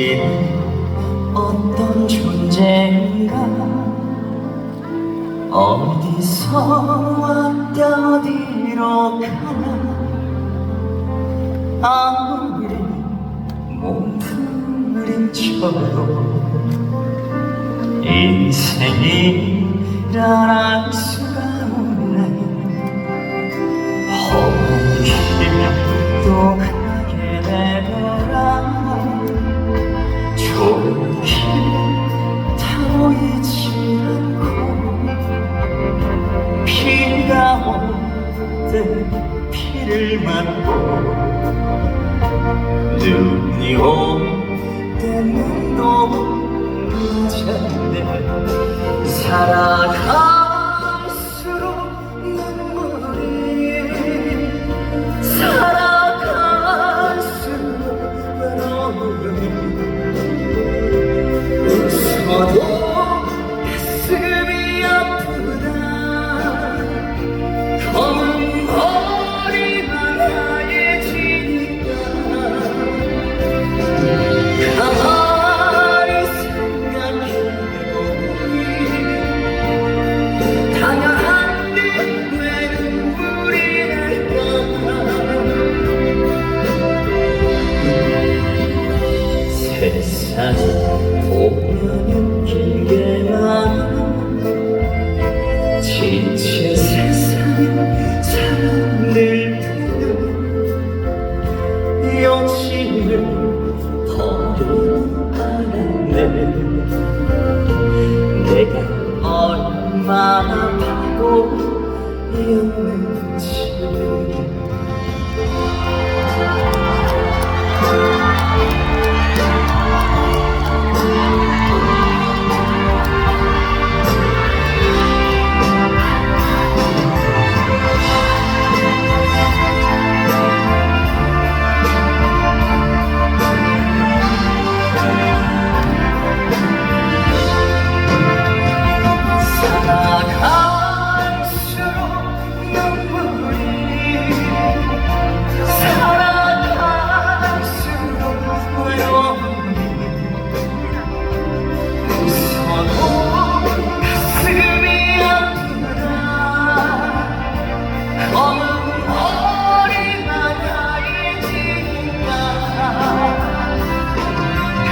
우리는 어떤 존재인가? 어디서 왔다 어디로 가나? 아무리 몸부림쳐도 인생이란 알 수가 없네. 험한 길또 때 비를 맞고 눈이 올 때 눈도 맞았네. 살아 세상이 보면은 길게만 지친 세상에 사람들 욕심을 버리는 않았네 내가 얼마나 바보였는지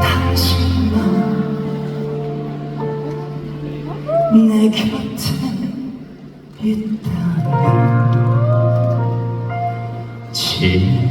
당신만 내 곁에 있다면 지키도록